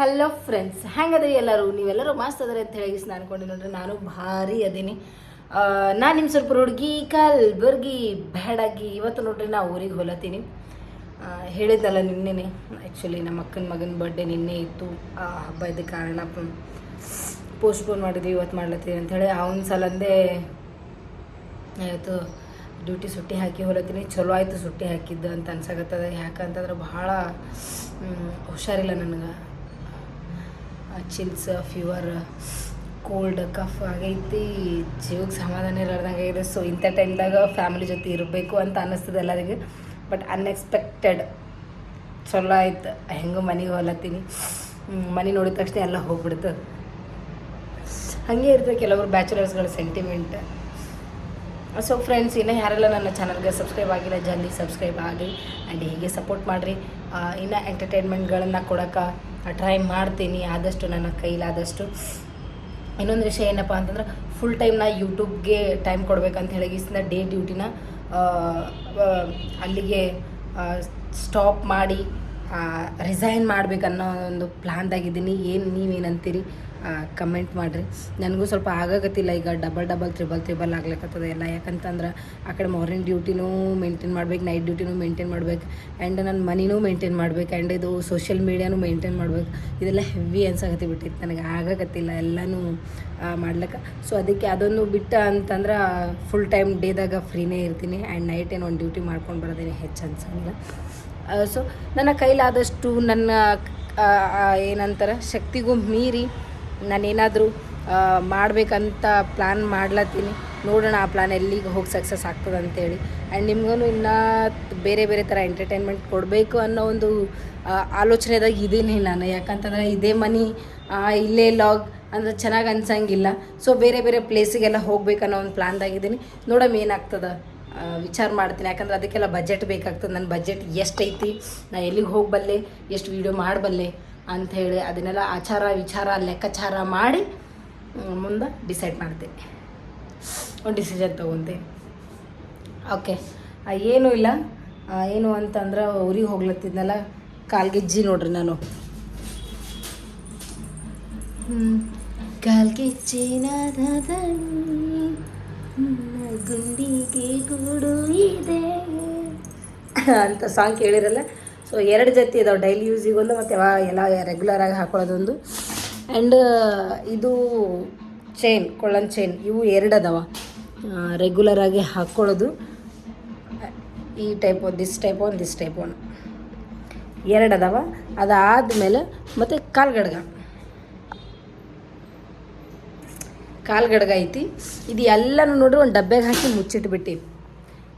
Hello friends ಹೆಂಗದ್ರಿ ಎಲ್ಲರೂ? ನೀವೆಲ್ಲರೂ ಮಸ್ತ್ ಅದ್ರಿ ಅಂತ ಹೇಳಿ ನಾನು ಅನ್ಕೊಂಡೆ ನೋಡ್ರಿ ನಾನು ಭಾರಿ ಅದೀನಿ. ನಾನು ನಿಮ್ಮ ಸ್ವಲ್ಪ ಹುಡುಗಿ ಕಲ್ಬರ್ಗಿ ಬೇಡಾಗಿ ಇವತ್ತು ನೋಡ್ರಿ ನಾ ಊರಿಗೆ ಹೊಲತ್ತೀನಿ ಹೇಳಿದ್ದಲ್ಲ ನಿನ್ನೆನೆ ಆ್ಯಕ್ಚುಲಿ ನಮ್ಮ ಅಕ್ಕನ ಮಗನ ಬರ್ಡೇ ನಿನ್ನೆ ಇತ್ತು. ಆ ಹಬ್ಬ ಇದ್ದ ಕಾರಣ ಪೋಸ್ಟ್ಪೋನ್ ಮಾಡಿದ್ವಿ, ಇವತ್ತು ಮಾಡ್ಲತ್ತೀನಿ ಅಂಥೇಳಿ ಅವನ ಸಲಂದೇ ಇವತ್ತು ಡ್ಯೂಟಿ ಸುಟ್ಟಿ ಹಾಕಿ ಹೊಲತ್ತೀನಿ ಚಲೋ ಆಯಿತು ಸುಟ್ಟಿ ಹಾಕಿದ್ದು ಅಂತ ಅನ್ಸಕತ್ತದ. ಯಾಕಂತಂದ್ರೆ ಭಾಳ ಹುಷಾರಿಲ್ಲ ನನಗೆ. ಚಿಲ್ಸ್ ಫೀವರ್ ಕೋಲ್ಡ್ ಕಫ್ ಆಗೈತಿ ಜೀವಕ್ಕೆ ಸಮಾಧಾನ ಇರಲಾರ್ದಂಗೆ ಆಗಿದೆ. ಸೊ ಇಂಥ ಟೈಮ್ದಾಗ ಫ್ಯಾಮಿಲಿ ಜೊತೆ ಇರಬೇಕು ಅಂತ ಅನ್ನಿಸ್ತದೆ ಎಲ್ಲರಿಗೂ. ಬಟ್ ಅನ್ಎಕ್ಸ್ಪೆಕ್ಟೆಡ್ ಚಲೋ ಆಯ್ತು. ಹೆಂಗೋ ಮನೆಗೆ ಹೊಲತ್ತೀನಿ. ಮನೆ ನೋಡಿದ ತಕ್ಷಣ ಎಲ್ಲ ಹೋಗ್ಬಿಡ್ತದೆ ಹಾಗೆ ಇರ್ತದೆ ಕೆಲವರು ಬ್ಯಾಚುಲರ್ಸ್ಗಳ ಸೆಂಟಿಮೆಂಟ್ ಸೊ ಫ್ರೆಂಡ್ಸ್ ಇನ್ನೂ ಯಾರೆಲ್ಲ ನನ್ನ ಚಾನಲ್ಗೆ ಸಬ್ಸ್ಕ್ರೈಬ್ ಆಗಿಲ್ಲ, ಜಲ್ದಿ ಸಬ್ಸ್ಕ್ರೈಬ್ ಆಗಲಿ. ಆ್ಯಂಡ್ ಹೀಗೆ ಸಪೋರ್ಟ್ ಮಾಡಿರಿ. ಇನ್ನೂ ಎಂಟರ್ಟೈನ್ಮೆಂಟ್ಗಳನ್ನು ಕೊಡೋಕೆ ಟ್ರೈ ಮಾಡ್ತೀನಿ, ಆದಷ್ಟು ನನ್ನ ಕೈಲಾದಷ್ಟು. ಇನ್ನೊಂದು ವಿಷಯ ಏನಪ್ಪ ಅಂತಂದ್ರೆ ಫುಲ್ ಟೈಮ್ ನಾ ಯೂಟ್ಯೂಬ್ಗೆ ಟೈಮ್ ಕೊಡ್ಬೇಕಂತ ಇಸ್ನ ಡೇ ಡ್ಯೂಟಿನ ಅಲ್ಲಿಗೆ ಸ್ಟಾಪ್ ಮಾಡಿ ರಿಸೈನ್ ಮಾಡ್ಬೇಕನ್ನೋ ಒಂದು ಪ್ಲ್ಯಾನ್ದಾಗಿದ್ದೀನಿ ಏನು ನೀವೇನಂತೀರಿ? ಕಮೆಂಟ್ ಮಾಡಿರಿ. ನನಗೂ ಸ್ವಲ್ಪ ಆಗಾಗತ್ತಿಲ್ಲ ಈಗ ಡಬಲ್ ಡಬಲ್ ತ್ರಿಬಲ್ ತ್ರಿಬಲ್ ಆಗ್ಲಿಕ್ಕತ್ತದ ಎಲ್ಲ. ಯಾಕಂತಂದ್ರೆ ಆ ಕಡೆ ಮಾರ್ನಿಂಗ್ ಡ್ಯೂಟಿನೂ ಮೇಂಟೈನ್ ಮಾಡ್ಬೇಕು ನೈಟ್ ಡ್ಯೂಟಿನೂ ಮೇಂಟೈನ್ ಮಾಡ್ಬೇಕು ಆ್ಯಂಡ್ ನನ್ನ ಮನಿನೂ ಮೇಂಟೈನ್ ಮಾಡ್ಬೇಕು ಆ್ಯಂಡ್ ಇದು ಸೋಷಿಯಲ್ ಮೀಡಿಯಾನೂ ಮೇಂಟೈನ್ ಮಾಡ್ಬೇಕು. ಇದೆಲ್ಲ ಹೆವಿ ಅನ್ಸಾಕತ್ತಿ ಬಿಟ್ಟಿತ್ತು ನನಗೆ. ಆಗಾಕತ್ತಿಲ್ಲ, ಎಲ್ಲನೂ ಮಾಡ್ಲಿಕ್ಕೆ ಸೊ ಅದಕ್ಕೆ ಅದೊಂದು ಬಿಟ್ಟ ಅಂತಂದ್ರೆ ಫುಲ್ ಟೈಮ್ ಡೇದಾಗ ಫ್ರೀನೇ ಇರ್ತೀನಿ ಆ್ಯಂಡ್ ನೈಟ್ ಏನು ಒಂದು ಡ್ಯೂಟಿ ಮಾಡ್ಕೊಂಡು ಬರೋದೇನೆ ಹೆಚ್ಚು ಅನ್ಸಂಗಿಲ್ಲ. ಸೊ ನನ್ನ ಕೈಲಾದಷ್ಟು ನನ್ನ ಏನಂತಾರೆ, ಶಕ್ತಿಗೂ ಮೀರಿ ನಾನೇನಾದರೂ ಮಾಡಬೇಕಂತ ಪ್ಲ್ಯಾನ್ ಮಾಡ್ಲತ್ತೀನಿ. ನೋಡೋಣ ಆ ಪ್ಲ್ಯಾನ್ ಎಲ್ಲಿಗೆ ಹೋಗಿ ಸಕ್ಸಸ್ ಆಗ್ತದೆ ಅಂತೇಳಿ ಆ್ಯಂಡ್ ನಿಮ್ಗೂ ಇನ್ನೂ ಬೇರೆ ಬೇರೆ ಥರ ಎಂಟರ್ಟೈನ್ಮೆಂಟ್ ಕೊಡಬೇಕು ಅನ್ನೋ ಒಂದು ಆಲೋಚನೆದಾಗ ಇದ್ದೀನಿ ನಾನು. ಯಾಕಂತಂದ್ರೆ ಇದೇ ಮನಿ ಇಲ್ಲೇ ಲಾಗ್ ಅಂದ್ರೆ ಚೆನ್ನಾಗಿ ಅನ್ಸಂಗಿಲ್ಲ. ಸೊ ಬೇರೆ ಬೇರೆ ಪ್ಲೇಸಿಗೆಲ್ಲ ಹೋಗ್ಬೇಕನ್ನೋ ಒಂದು ಪ್ಲ್ಯಾನ್ದಾಗಿದ್ದೀನಿ ನೋಡಮ್ ಏನಾಗ್ತದೆ ವಿಚಾರ ಮಾಡ್ತೀನಿ. ಯಾಕಂದ್ರೆ ಅದಕ್ಕೆಲ್ಲ ಬಜೆಟ್ ಬೇಕಾಗ್ತದೆ. ನನ್ನ ಬಜೆಟ್ ಎಷ್ಟೈತಿ? ನಾ ಎಲ್ಲಿಗೆ ಹೋಗಬಲ್ಲೆ ಎಷ್ಟು ವೀಡಿಯೋ ಮಾಡಬಲ್ಲೆ? ಅಂಥೇಳಿ ಅದನ್ನೆಲ್ಲ ಆಚಾರ ವಿಚಾರ, ಲೆಕ್ಕಾಚಾರ ಮಾಡಿ ಮುಂದೆ ಡಿಸೈಡ್ ಮಾಡ್ತೀನಿ. ಒಂದು ಡಿಸಿಷನ್ ತೊಗೊತೀನಿ. ಓಕೆ ಏನೂ ಇಲ್ಲ. ಏನು ಅಂತಂದ್ರೆ ಊರಿಗೆ ಹೋಗ್ಲತ್ತಿದ್ನಲ್ಲ ಕಾಲ್ಗೆಜ್ಜಿ ನೋಡ್ರಿ ನಾನು. ಕಾಲ್ಗೆಜ್ಜಿನಾದ ಗುಂಡಿಗೆ ಗೂಡು ಇದೆ. ಅಂತ ಸಾಂಗ್ ಕೇಳಿರಲ್ಲ? ಸೊ ಎರಡು ಜೊತೆ ಇದಾವೆ ಡೈಲಿ ಯೂಸಿಗೊಂದು ಮತ್ತು ಯಾವ ಎಲ್ಲ ರೆಗ್ಯುಲರ್ ಆಗಿ ಹಾಕೊಳ್ಳೋದೊಂದು ಆ್ಯಂಡ್ ಇದು ಚೈನ್ ಕೊಳ್ಳನ್ ಚೈನ್ ಇವು ಎರಡು ಅದಾವ. ರೆಗ್ಯುಲರ್ ಆಗಿ ಹಾಕ್ಕೊಳ್ಳೋದು ಈ ಟೈಪ್ ಒಂದು ದಿಸ್ ಟೈಪ್ ಒಂದು ದಿಸ್ ಟೈಪ್ ಒನ್ ಎರಡು ಅದಾವ. ಅದಾದಮೇಲೆ ಮತ್ತು ಕಾಲ್ಗಡ್ಗ. ಕಾಲ್ಗಡ್ಗ ಐತಿ. ಇದು ಎಲ್ಲನೂ ನೋಡ್ರಿ ಒಂದು ಡಬ್ಬೆಗೆ ಹಾಕಿ ಮುಚ್ಚಿಟ್ಬಿಟ್ಟು.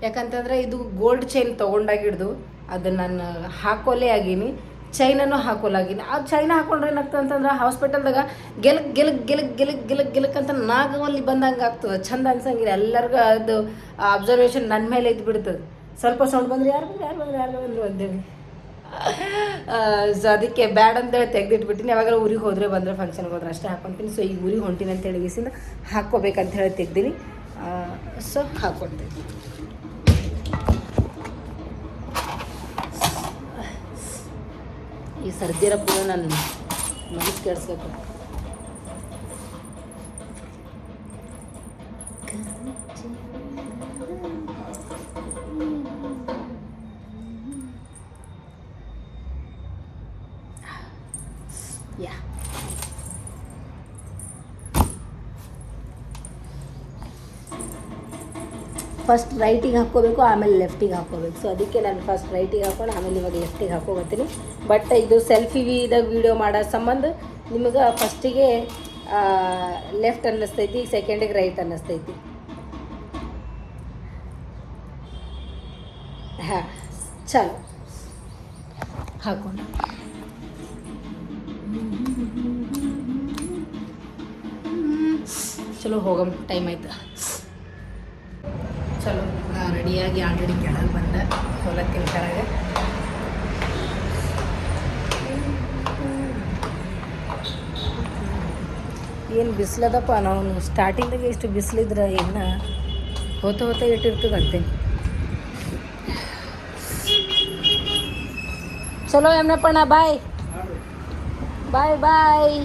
ಯಾಕಂತಂದ್ರೆ ಇದು ಗೋಲ್ಡ್ ಚೈನ್ ತೊಗೊಂಡಾಗಿಡ್ದು ಅದನ್ನು ನಾನು ಹಾಕೋಲೇ ಆಗೀನಿ. ಚೈನನ್ನು ಹಾಕೋಲಾಗೀನಿ. ಆ ಚೈನ ಹಾಕೊಂಡ್ರೆ ಏನಾಗ್ತದೆ ಅಂತಂದ್ರೆ ಹಾಸ್ಪಿಟಲ್ದಾಗ ಗೆಲಕ್ ಗೆಲಕ್ ಗೆಲಕ್ ಗೆಲಕ್ ಗೆಲಕ್ ಗೆಲಕ್ ಅಂತ ನಾಗಲ್ಲಿ ಬಂದಂಗೆ ಆಗ್ತದೆ. ಚಂದ ಅನ್ಸಂಗಿಲ್ಲ. ಎಲ್ಲರಿಗೂ ಅದು ಅಬ್ಸರ್ವೇಷನ್ ನನ್ನ ಮೇಲೆ ಇದ್ದು ಬಿಡ್ತದೆ ಸ್ವಲ್ಪ ಸೌಂಡ್ ಬಂದ್ರೆ ಯಾರು ಬಂದ್ರೆ ಯಾರು ಬಂದ್ರೆ, ಯಾರು ಬಂದರು ಅಂತೇಳಿ ಸೊ ಅದಕ್ಕೆ ಬ್ಯಾಡ್ ಅಂತೇಳಿ ತೆಗೆದಿಟ್ಬಿಟ್ಟಿನಿ. ಯಾವಾಗಲೂ ಊರಿಗೆ ಹೋದ್ರೆ ಬಂದ್ರೆ ಫಂಕ್ಷನ್ಗೆ ಹೋದ್ರೆ ಅಷ್ಟೇ ಹಾಕೊತೀನಿ. ಸೊ ಈಗ ಊರಿಗೆ ಹೊಂಟಿನಿ ಅಂತ ಹೇಳಿ ಗೀಸಿಂದ ಹಾಕ್ಕೋಬೇಕಂತ ಹೇಳಿ ತೆಗ್ದೀನಿ. ಸೊ ಹಾಕ್ಕೊತೀನಿ ಈ ಸರ್ದಿರ ಪೂರ ನಾನು ಮನಸ್ಸು ಕೆಡಿಸ್ಬೇಕು ಯಾ ಫಸ್ಟ್ ರೈಟಿಗೆ ಹಾಕ್ಕೋಬೇಕು ಆಮೇಲೆ ಲೆಫ್ಟಿಗೆ ಹಾಕ್ಕೋಬೇಕು. ಸೊ ಅದಕ್ಕೆ ನಾನು ಫಸ್ಟ್ ರೈಟಿಗೆ ಹಾಕೊಂಡು ಆಮೇಲೆ ಇವಾಗ ಲೆಫ್ಟಿಗೆ ಹಾಕೋಬತ್ತೀನಿ ಬಟ್ ಇದು ಸೆಲ್ಫಿ ಇದಾಗ ವೀಡಿಯೋ ಮಾಡೋ ಸಂಬಂಧ ನಿಮಗೆ ಫಸ್ಟಿಗೆ ಲೆಫ್ಟ್ ಅನ್ನಿಸ್ತೈತಿ ಸೆಕೆಂಡಿಗೆ ರೈಟ್ ಅನ್ನಿಸ್ತೈತಿ. ಹಾಂ ಚಲೋ. ಹಾಕೊಂಡು ಚಲೋ ಹೋಗಮ್ ಟೈಮ್ ಆಯ್ತು. ಚಲೋ. ರೆಡಿಯಾಗಿ ಆಲ್ರೆಡಿ ಕೆಳಗೆ ಬಂದ. ಹೊಲಕ್ಕೆ ಕೆಳಗೆ. ಏನು ಬಿಸಿಲದಪ್ಪ? ನಾವು ಸ್ಟಾರ್ಟಿಂಗಿಗೆ ಇಷ್ಟು ಬಿಸಿಲಿದ್ರೆ ಇನ್ನು ಹೋತ ಹೋತ ಇಟ್ಟಿರ್ತದಂತೆ. ಚಲೋ ಎಮ್ನಪ್ಪಣ್ಣ ಬಾಯ್. ಬಾಯ್ ಬಾಯ್.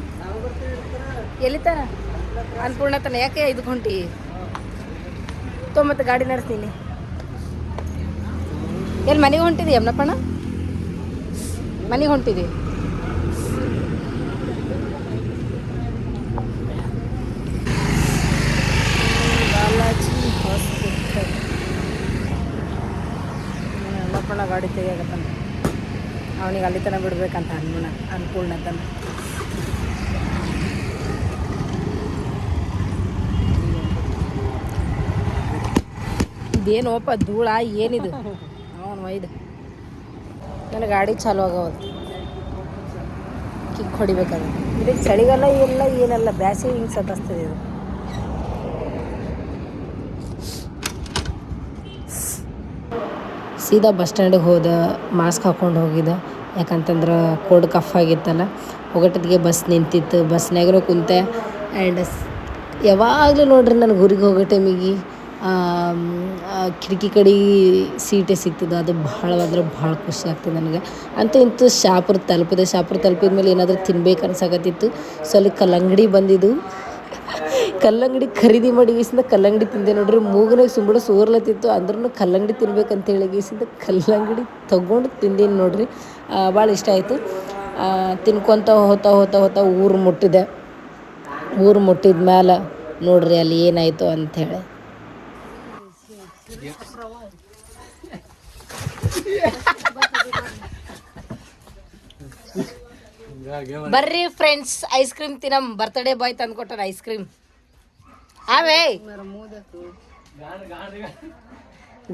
ಎಲ್ಲಿ ತಾನ ಅನ್ಪೂರ್ಣ ತನ ಯಾಕೆ ಇದಕ್ಕೆ ಹೊಂಟಿ ತೊಂಬತ್ತು ಗಾಡಿ ನಡೆಸ್ತೀನಿ ಎಲ್ಲಿ ಮನೆಗೆ ಹೊಂಟಿದಿ ಯಮ್ನಪ್ಪಣ್ಣ? ಮನೆಗೆ ಹೊಂಟಿದಿ? ಬಾಲಾಜಿ ಹಾಸ್ಪಿಟಲ್. ಯಮ್ಮಪ್ಪಣ್ಣ ಗಾಡಿ ತೆಗಿಯಾಗತ್ತಾನ ಅವನಿಗೆ ಅಲ್ಲಿ ತನಕ ಬಿಡ್ಬೇಕಂತ ಅನ್ಪೂರ್ಣ ತನ ಇದೇನೋಪ ಧೂಳ ಏನಿದು? ಅವನು ಒಯ್ದು. ನನ್ನ ಗಾಡಿ ಚಾಲು ಆಗವತ್ತು ಕಿಕ್ ಹೊಡಿಬೇಕಾದ್ರೆ. ಇದಕ್ಕೆ ಚಳಿಗಾಲ ಇಲ್ಲ ಏನಲ್ಲ ಬ್ಯಾಸಿ ಹಿಂಗೆ ಸತಸ್ತದೆ ಇದು. ಸೀದಾ ಬಸ್ ಸ್ಟ್ಯಾಂಡಿಗೆ ಹೋದ ಮಾಸ್ಕ್ ಹಾಕ್ಕೊಂಡು ಹೋಗಿದ್ದ ಯಾಕಂತಂದ್ರೆ ಕೋಲ್ಡ್ ಕಫ್ ಆಗಿತ್ತಲ್ಲ ಹೋಗಟದಿಗೆ ಬಸ್ ನಿಂತಿತ್ತು. ಬಸ್ನಾಗರೂ ಕುಂತೆ ಆ್ಯಂಡ್ ಯಾವಾಗಲೂ ನೋಡ್ರಿ ನನಗೆ ಊರಿಗೆ ಹೋಗೋ ಟೈಮಿಗೆ ಕಿಟಕಿ ಕಡೆ ಸೀಟೇ ಸಿಗ್ತದೆ. ಅದು ಭಾಳ ಅಂದ್ರೆ ಭಾಳ ಖುಷಿ ಆಗ್ತದೆ ನನಗೆ. ಅಂತ ಇಂತೂ ಶಾಪುರ ತಲುಪಿದೆ, ಶಾಪುರ ತಲುಪಿದ ಮೇಲೆ ಏನಾದರೂ ತಿನ್ಬೇಕು ಅನ್ಸಕತ್ತಿತ್ತು. ಸೊ ಅಲ್ಲಿ ಕಲ್ಲಂಗಡಿ ಬಂದಿದ್ದು. ಕಲ್ಲಂಗಡಿ ಖರೀದಿ ಮಾಡಿ ಗೀಸಿಂದ ಕಲ್ಲಂಗಡಿ ತಿಂದೆ ನೋಡ್ರಿ. ಮೂಗನಾಗ ಸುಂಬಡ ಸೋರ್ಲತ್ತಿತ್ತು. ಅಂದ್ರೂ ಕಲ್ಲಂಗಡಿ ತಿನ್ಬೇಕಂತ ಹೇಳಿ ಗೀಸಿಂದ ಕಲ್ಲಂಗಡಿ ತೊಗೊಂಡು ತಿಂದೀನಿ ನೋಡ್ರಿ. ಭಾಳ ಇಷ್ಟ ಆಯಿತು. ತಿನ್ಕೊತ ಹೋತಾ ಹೋತಾ ಹೋತಾ ಊರು ಮುಟ್ಟಿದೆ. ಊರು ಮುಟ್ಟಿದ ಮ್ಯಾಲೆ ನೋಡ್ರಿ ಅಲ್ಲಿ ಏನಾಯಿತು ಅಂಥೇಳಿ ಬರ್ರಿ ಫ್ರೆಂಡ್ಸ್ ಐಸ್ ಕ್ರೀಮ್ ತಿನ್ನಮ್. ಬರ್ತ್ಡೇ ಬಾಯ್ ತಂದ್ಕೊಟ್ಟಾರ ಐಸ್ ಕ್ರೀಮ್ ಆವೇ.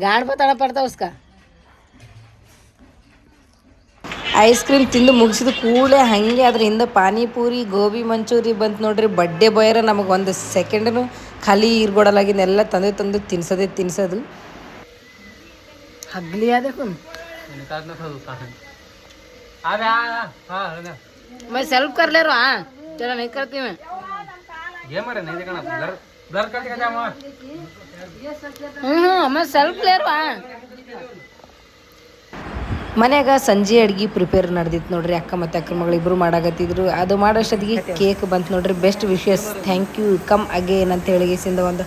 ಗಾಡ್ ಬತ್ತಾಳ ಪಡ್ತಾವ ಉಸ್ಕ. ಐಸ್ ಕ್ರೀಮ್ ತಿಂದು ಮುಗಿಸಿದ ಕೂಡಲೇ ಹಾಗೆ ಅದ್ರ ಹಿಂದೆ ಪಾನಿಪೂರಿ ಗೋಬಿ ಮಂಚೂರಿ ಬಂತು ನೋಡ್ರಿ ಬಡ್ಡೆ ಬಾಯರ ನಮಗೆ ಒಂದು ಸೆಕೆಂಡನು ಖಾಲಿ ಇರ್ಗೊಡಲಾಗಿದ್ದೆಲ್ಲ ತಂದು ತಂದು ತಿನ್ಸೋದೇ ತಿನ್ಸೋದು ಹಗ್ಲಿ ಅದಕ್ಕೂ मैं सेल्फ कर ले रहा हाँ चलो नहीं करती मैं ಹ್ಞೂ मैं सेल्फ ले रहा हाँ ಮನ್ಯಾಗ ಸಂಜೆ ಅಡ್ಗೆ ಪ್ರಿಪೇರ್ ನಡೆದಿತ್ತು ನೋಡ್ರಿ ಅಕ್ಕ ಮತ್ತು ಅಕ್ಕ ಮಗಳಿಬ್ರು ಮಾಡಾಕತ್ತಿದ್ರು. ಅದು ಮಾಡೋಷ್ಟೊತ್ತಿಗೆ ಕೇಕ್ ಬಂತು ನೋಡ್ರಿ. Best wishes thank you come again ಅಂತ ಹೇಳಿಗೆಸಿಂದ ಒಂದು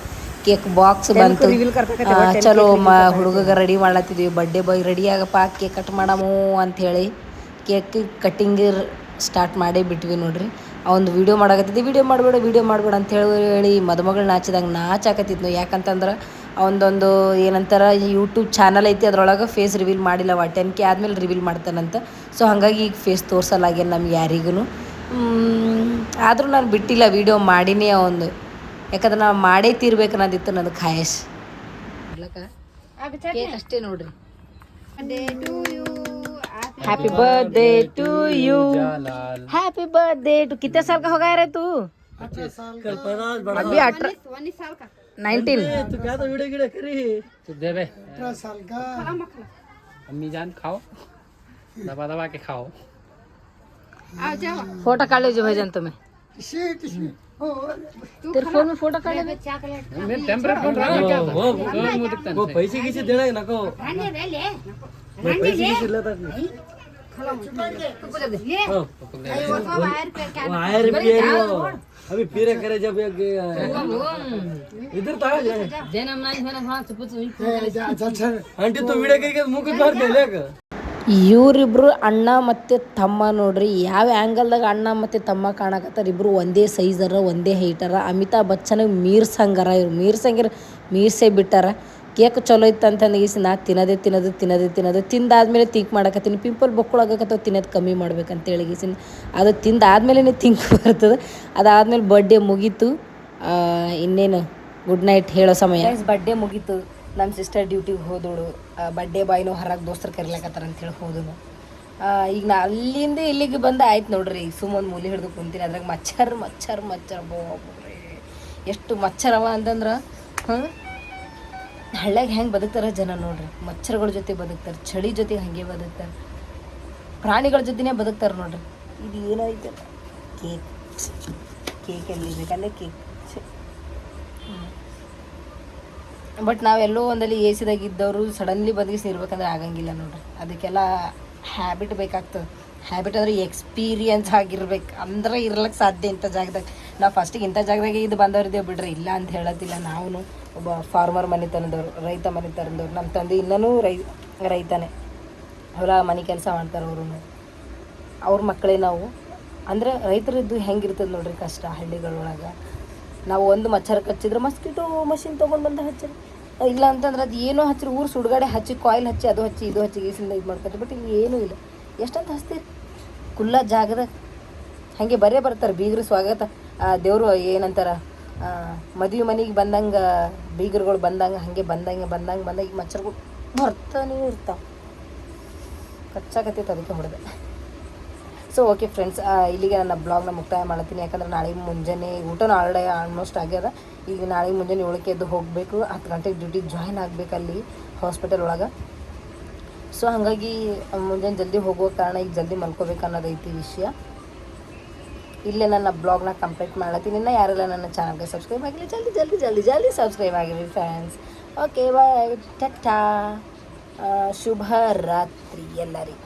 ಕೇಕ್ ಬಾಕ್ಸ್ ಬಂತು. ಚಲೋ ಮ ಹುಡುಗಗ ರೆಡಿ ಮಾಡತ್ತಿದ್ವಿ ಬರ್ಡೇ ಬಾಯ್ ರೆಡಿ ಆಗಪ್ಪ ಕೇಕ್ ಕಟ್ ಮಾಡಮು ಅಂತ ಹೇಳಿ ಕೇಕ್ ಕಟ್ಟಿಂಗ್ ಸ್ಟಾರ್ಟ್ ಮಾಡೇ ಬಿಟ್ವಿ ನೋಡ್ರಿ. ಆ ಒಂದು ವಿಡಿಯೋ ಮಾಡಾಕತ್ತಿದ್ದೆ ವಿಡಿಯೋ ಮಾಡಬೇಡ ವಿಡಿಯೋ ಮಾಡಬೇಡ ಅಂತ ಹೇಳಿ ಹೇಳಿ ಮದುಮಗಳು ನಾಚಿದಂಗೆ ನಾಚಾಕತ್ತಿದ್ನು. ಯಾಕಂತಂದ್ರೆ ಒಂದೊಂದು ಏನಂತಾರ ಯೂಟ್ಯೂಬ್ ಚಾನಲ್ ಐತಿ ಅದ್ರೊಳಗೆ ಫೇಸ್ ರಿವೀಲ್ ಮಾಡಿಲ್ಲ ವ ಟೆನ್ ಕೆ ಆದ್ಮೇಲೆ ರಿವೀಲ್ ಮಾಡ್ತಾನಂತ ಸೊ ಹಾಗಾಗಿ ಈಗ ಫೇಸ್ ತೋರ್ಸಲಾಗ್ಯಾನ ನಮ್ಗೆ ಯಾರಿಗೂ ಆದರೂ ನಾನು ಬಿಟ್ಟಿಲ್ಲ ವಿಡಿಯೋ ಮಾಡಿನೇ ಒಂದು ಯಾಕಂದ್ರೆ ನಾವು ಮಾಡೇ ತೀರ್ಬೇಕು ಅನ್ನೋದಿತ್ತು ನನ್ನ ಖಾಯಶ್ ಕೇಕ್ ಅಷ್ಟೇ ನೋಡ್ರಿ happy birthday to you happy birthday to कितने साल का हो गया रे तू अभी अठारह नाइनटीन। तू क्या तो वीडियो वीडियो करी तो दे बे। अम्मी जान खाओ। दबा दबा के खाओ। फ़ोटो काढ लीजिए भाईजान तुम्हें। तेरे फ़ोन में फ़ोटो काढ ले मैं टेम्परेट फ़ोन रहा क्या था वो तो मुझे दिखता वो पैसे किसे देना है नको मैं पैसे किसे लेता नहीं। हाँ, वो आया रुपये वो अभी फिर करे जब एक इधर तो आ जाए जैन हमना मैंने हाँ चुप चुप आंटी तो वीडियो करके मुंह को मार दे लेगा ಇವರಿಬ್ರು ಅಣ್ಣ ಮತ್ತು ತಮ್ಮ ನೋಡ್ರಿ ಯಾವ ಆ್ಯಂಗಲ್ದಾಗ ಅಣ್ಣ ಮತ್ತು ತಮ್ಮ ಕಾಣಕತ್ತಾರ ಇಬ್ರು ಒಂದೇ ಸೈಜರ ಒಂದೇ ಹೈಟರ ಅಮಿತಾಬ್ ಬಚ್ಚನ್ ಮೀರ್ಸಂಗಾರ ಇವ್ರು ಮೀರ್ಸಂಗಿರ ಮೀರ್ಸೇ ಬಿಟ್ಟಾರ ಕೇಕ್ ಚಲೋ ಇತ್ತು ಅಂತ ಈಸಿ ನಾ ತಿನ್ನೋದೇ ತಿನ್ನೋದು ತಿನ್ನೋದೇ ತಿನ್ನೋದು ತಿಂದಾದ್ಮೇಲೆ ತಿಂಕ್ ಮಾಡಕತ್ತೀನಿ. ಪಿಂಪಲ್ ಬೊಕ್ಕಳಾಗತ್ತವ ತಿನ್ನೋದು ಕಮ್ಮಿ ಮಾಡ್ಬೇಕಂತ ಹೇಳಿ ಗೀಸಿನ. ಅದು ತಿಂದಾದ್ಮೇಲೆ ತಿಂಕ್ ಬರ್ತದೆ. ಅದಾದ್ಮೇಲೆ ಬರ್ಡೇ ಮುಗೀತು. ಇನ್ನೇನು ಗುಡ್ ನೈಟ್ ಹೇಳೋ ಸಮಯ. ಬರ್ಡೇ ಮುಗೀತು. ನಮ್ಮ ಸಿಸ್ಟರ್ ಡ್ಯೂಟಿಗೆ ಹೋದೋಳು. ಬರ್ಡೇ ಬಾಯ್ನು ಹೊರಗೆ ದೋಸ್ತರು ಕರಿಲಕತ್ತಾರ ಅಂತೇಳಿ ಹೋದನು ಈಗ ನಾ ಅಲ್ಲಿಂದ ಇಲ್ಲಿಗೆ ಬಂದು ಆಯ್ತು ನೋಡ್ರಿ. ಈಗ ಸುಮ್ಮನೆ ಮೂಲಿ ಹಿಡಿದು ಕುಂತೀನಿ. ಅದ್ರಾಗ ಮಚ್ಚರ್ ಮಚ್ಚರ್ ಮಚ್ಚರ್. ಬೋ ಎಷ್ಟು ಮಚ್ಚರವ ಅಂತಂದ್ರೆ ಹಾಂ ಹಳ್ಳ್ಯಾಗ ಹೆಂಗೆ ಬದುಕ್ತಾರ ಜನ ನೋಡ್ರಿ. ಮಚ್ಚರ್ಗಳ ಜೊತೆ ಬದುಕ್ತಾರೆ ಚಳಿ ಜೊತೆ ಹಾಗೆ ಬದುಕ್ತಾರೆ. ಪ್ರಾಣಿಗಳ ಜೊತೆನೇ ಬದುಕ್ತಾರೆ ನೋಡ್ರಿ. ಇದು ಏನಾಯ್ತು? ಕೇಕ್. ಕೇಕ್ ಎಲ್ಲಿ ಬೇಕಲ್ಲೇ ಕೇಕ್. ಬಟ್ ನಾವೆಲ್ಲೋ ಒಂದಲ್ಲಿ ಎ ಸಿದಾಗ ಇದ್ದವರು ಸಡನ್ಲಿ ಬದುಕಿಸಿ ಇರ್ಬೇಕಂದ್ರೆ ಆಗಂಗಿಲ್ಲ ನೋಡ್ರಿ. ಅದಕ್ಕೆಲ್ಲ ಹ್ಯಾಬಿಟ್ ಬೇಕಾಗ್ತದೆ. ಹ್ಯಾಬಿಟ್ ಅಂದ್ರೆ ಎಕ್ಸ್ಪೀರಿಯನ್ಸ್ ಆಗಿರ್ಬೇಕು. ಅಂದ್ರೆ ಇರ್ಲಕ್ಕೆ ಸಾಧ್ಯ ಇಂಥ ಜಾಗದಾಗ. ನಾವು ಫಸ್ಟಿಗೆ ಇಂಥ ಜಾಗದಾಗೆ ಇದು ಬಂದವ್ರಿದ್ದೇವೆ ಬಿಡ್ರಿ. ಇಲ್ಲ ಅಂತ ಹೇಳೋದಿಲ್ಲ ನಾವು ಒಬ್ಬ ಫಾರ್ಮರ್ ಮನೆ ತಂದವರು ರೈತ ಮನೆ ತಂದವರು ನಮ್ಮ ತಂದೆ ಇನ್ನೂ ರೈ, ರೈತನೇ. ಹೊಲ, ಮನೆ ಕೆಲಸ ಮಾಡ್ತಾರೆ ಅವರು ಅವ್ರ ಮಕ್ಕಳೇ ನಾವು. ಅಂದ್ರೆ ರೈತರದ್ದು ಹೆಂಗಿರ್ತದೆ ನೋಡ್ರಿ ಕಷ್ಟ ಹಳ್ಳಿಗಳೊಳಗೆ ನಾವು ಒಂದು ಮಚ್ಚರ ಕಚ್ಚಿದ್ರೆ ಮಸ್ಕಿಟೋ ಮಷಿನ್ ತೊಗೊಂಡು ಬಂದು ಹಚ್ಚಿರಿ. ಇಲ್ಲ ಅಂತಂದ್ರೆ ಅದು ಏನೋ ಹಚ್ಚಿರಿ, ಊರು ಸುಡುಗಾಡೆ ಹಚ್ಚಿ ಕಾಯಿಲ್ ಹಚ್ಚಿ, ಅದು ಹಚ್ಚಿ, ಇದು ಹಚ್ಚಿ ಗೀಸಿಂದ ಇದು ಮಾಡ್ತಾರೆ ಬಟ್ ಇಲ್ಲಿ ಏನೂ ಇಲ್ಲ. ಎಷ್ಟಂತ ಹಚ್ತೀರಿ? ಕುಲ್ಲ ಜಾಗದಾಗ. ಹಾಗೆ ಬರೇ ಬರ್ತಾರೆ, ಬೀಗರು ಸ್ವಾಗತ. ದೇವರು ಏನಂತಾರ? ಮದುವೆ ಮನೆಗೆ ಬಂದಂಗೆ, ಬೀಗರುಗಳು ಬಂದಂಗೆ, ಹಾಗೆ ಬಂದಂಗೆ ಬಂದಂಗೆ, ಬಂದಾಗ ಈಗ ಮಚ್ಚರ್ಗಳು ಬರ್ತಾನೇ ಇರ್ತಾವೆ. ಕಚ್ಚಾಕತ್ತೈತೆ ಅದಕ್ಕೆ ಹೊಡೆದೆ. ಸೊ ಓಕೆ ಫ್ರೆಂಡ್ಸ್ ಇಲ್ಲಿಗೆ ನನ್ನ ಬ್ಲಾಗ್ನ ಮುಕ್ತಾಯ ಮಾಡ್ತೀನಿ ಯಾಕಂದ್ರೆ ನಾಳೆ ಮುಂಜಾನೆ ಊಟ ಆಲ್ರೆಡಿ ಆಲ್ಮೋಸ್ಟ್ ಆಗ್ಯದ. ಈಗ ನಾಳೆ ಮುಂಜಾನೆ ಏಳಕ್ಕೆ ಎದ್ದು ಹೋಗಬೇಕು. ಹತ್ತು ಗಂಟೆಗೆ ಡ್ಯೂಟಿ ಜಾಯ್ನ್ ಆಗಬೇಕು ಅಲ್ಲಿ ಹಾಸ್ಪಿಟಲ್ ಒಳಗೆ. ಸೊ ಹಾಗಾಗಿ ಮುಂಜಾನೆ ಜಲ್ದಿ ಹೋಗೋ ಕಾರಣ ಈಗ ಜಲ್ದಿ ಮಲ್ಕೋಬೇಕು ಅನ್ನೋದೈತಿ ವಿಷಯ. ಇಲ್ಲೇ ನನ್ನ ಬ್ಲಾಗ್ನ ಕಂಪ್ಲೀಟ್ ಮಾಡ್ತೀನಿ ಇನ್ನು ಯಾರೆಲ್ಲ ನನ್ನ ಚಾನಲ್ಗೆ ಸಬ್ಸ್ಕ್ರೈಬ್ ಆಗಿಲ್ಲ, ಜಲ್ದಿ ಜಲ್ದಿ ಜಲ್ದಿ ಜಲ್ದಿ ಸಬ್ಸ್ಕ್ರೈಬ್ ಆಗಿರಿ ಫ್ರೆಂಡ್ಸ್ ಓಕೆ ಬಾಯ್ ಟಟಾ. ಶುಭ ರಾತ್ರಿ ಎಲ್ಲರಿಗೂ.